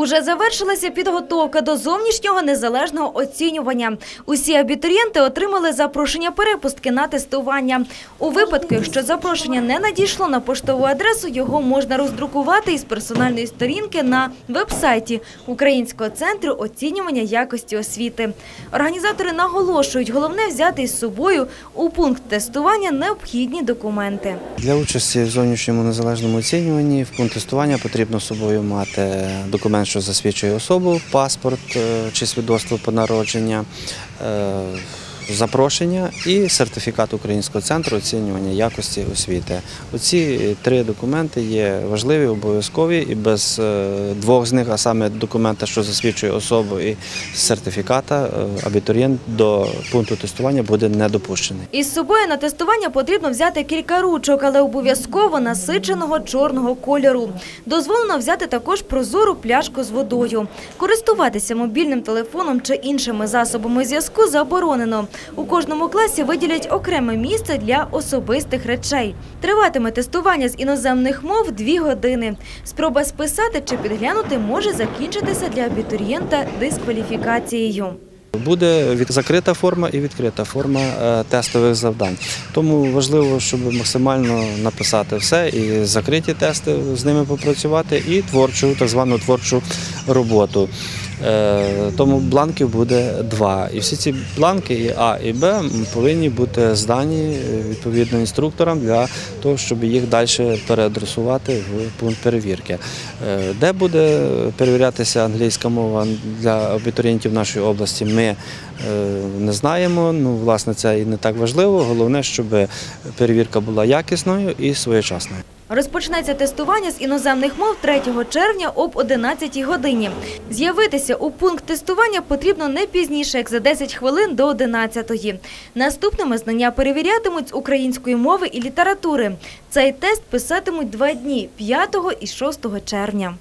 Уже завершилася підготовка до зовнішнього незалежного оцінювання. Усі абітурієнти отримали запрошення перепустки на тестування. У випадку, якщо запрошення не надійшло на поштову адресу, його можна роздрукувати із персональної сторінки на веб-сайті Українського центру оцінювання якості освіти. Організатори наголошують, головне взяти із собою у пункт тестування необхідні документи. Для участі в зовнішньому незалежному оцінюванні в пункт тестування потрібно з собою мати документ, що засвідчує особу, паспорт е, чи свідоцтво по народження, е, запрошення і сертифікат Українського центру оцінювання якості освіти. Оці три документи є важливі, обов'язкові, і без е, двох з них, а саме документа, що засвідчує особу, і сертифіката, е, абітурієнт до пункту тестування буде не допущений. Із собою на тестування потрібно взяти кілька ручок, але обов'язково насиченого чорного кольору. Дозволено взяти також прозору пляшку з водою. Користуватися мобільним телефоном чи іншими засобами зв'язку заборонено. У кожному класі виділять окреме місце для особистих речей. Триватиме тестування з іноземних мов дві години. Спроба списати чи підглянути може закінчитися для абітурієнта дискваліфікацією. Буде закрита форма і відкрита форма е, тестових завдань. Тому важливо, щоб максимально написати все і закриті тести з ними попрацювати, і творчу, так звану творчу роботу. Е, Тому бланків буде два. І всі ці бланки, і А і Б, повинні бути здані е, відповідно інструкторам для того, щоб їх далі переадресувати в пункт перевірки. Е, Де буде перевірятися англійська мова для абітурієнтів нашої області, ми не знаємо. Ну, власне, це і не так важливо. Головне, щоб перевірка була якісною і своєчасною. Розпочнеться тестування з іноземних мов 3 червня об 11 годині. З'явитися у пункт тестування потрібно не пізніше, як за 10 хвилин до 11. Наступними знання перевірятимуть з української мови і літератури. Цей тест писатимуть два дні – 5 і 6 червня.